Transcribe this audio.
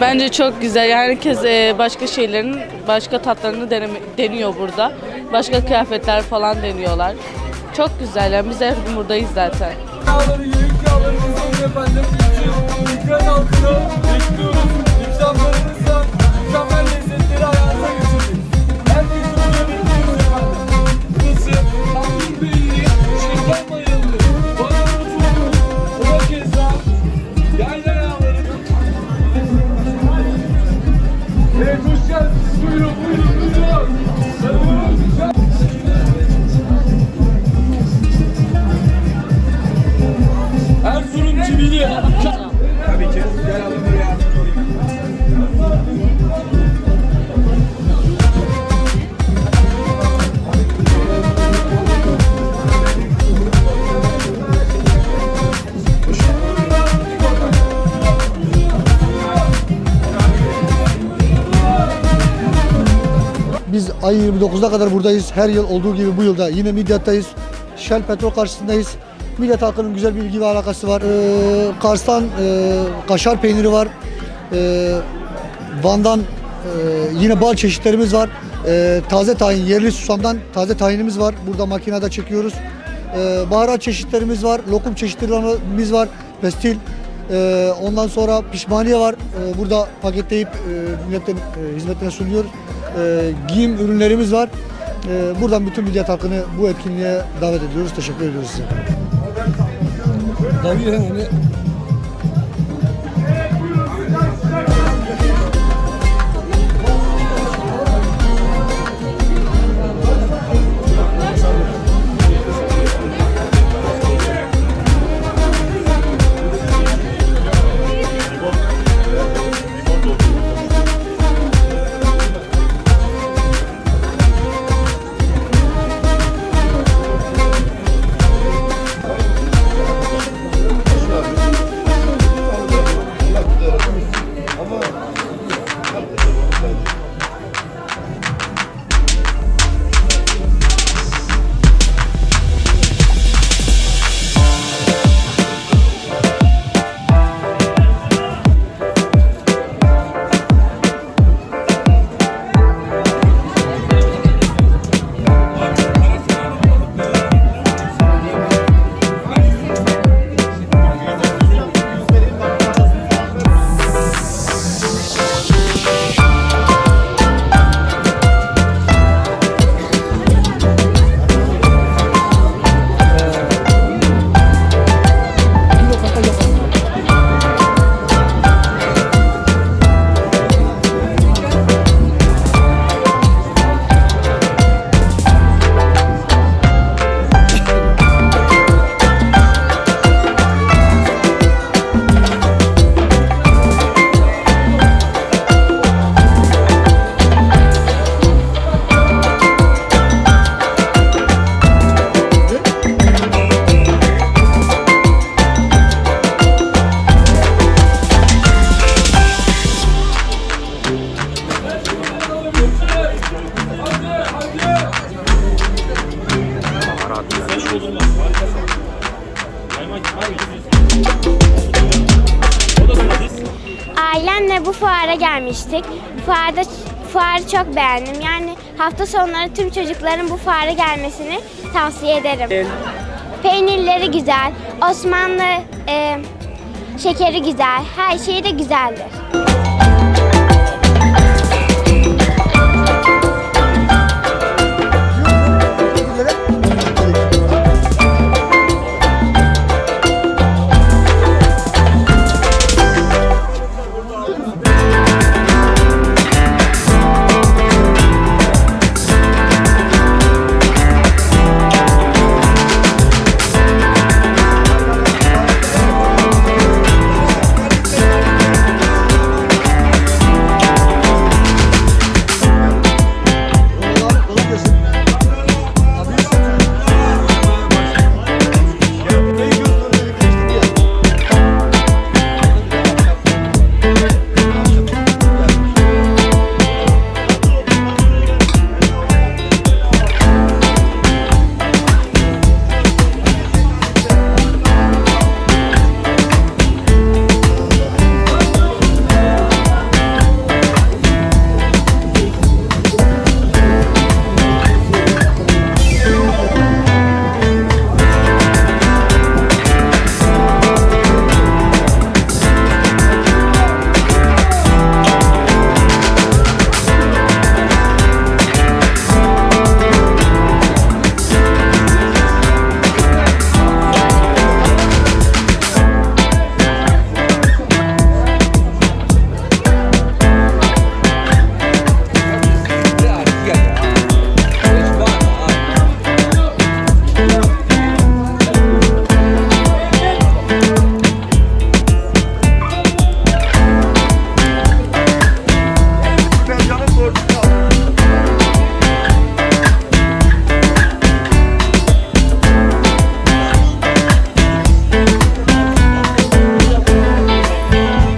Bence çok güzel. Herkes e, başka şeylerin, başka tatlarını deneme- deniyor burada. Başka kıyafetler falan deniyorlar. Çok güzel. Yani biz her gün buradayız zaten. Efendim. Evet hoş geldiniz. Buyurun. Buyurun. Ay 29'a kadar buradayız. Her yıl olduğu gibi bu yılda yine Midyat'tayız. Shell Petrol karşısındayız. Midyat halkının güzel bir ilgi ve alakası var. Ee, Kars'tan e, kaşar peyniri var. Ee, Van'dan e, yine bal çeşitlerimiz var. Ee, taze tahin, yerli susamdan taze tahinimiz var. Burada makinede çekiyoruz. Ee, baharat çeşitlerimiz var. Lokum çeşitlerimiz var. Pestil. Ee, ondan sonra pişmaniye var. Ee, burada paketleyip e, milletin e, hizmetine sunuyoruz. Ee, giyim ürünlerimiz var. Ee, buradan bütün Midyat halkını bu etkinliğe davet ediyoruz. Teşekkür ediyoruz size. Ailemle bu fuara gelmiştik. Fuarda fuarı çok beğendim. Yani hafta sonları tüm çocukların bu fuara gelmesini tavsiye ederim. Peynirleri güzel, Osmanlı e, şekeri güzel, her şeyi de güzeldir.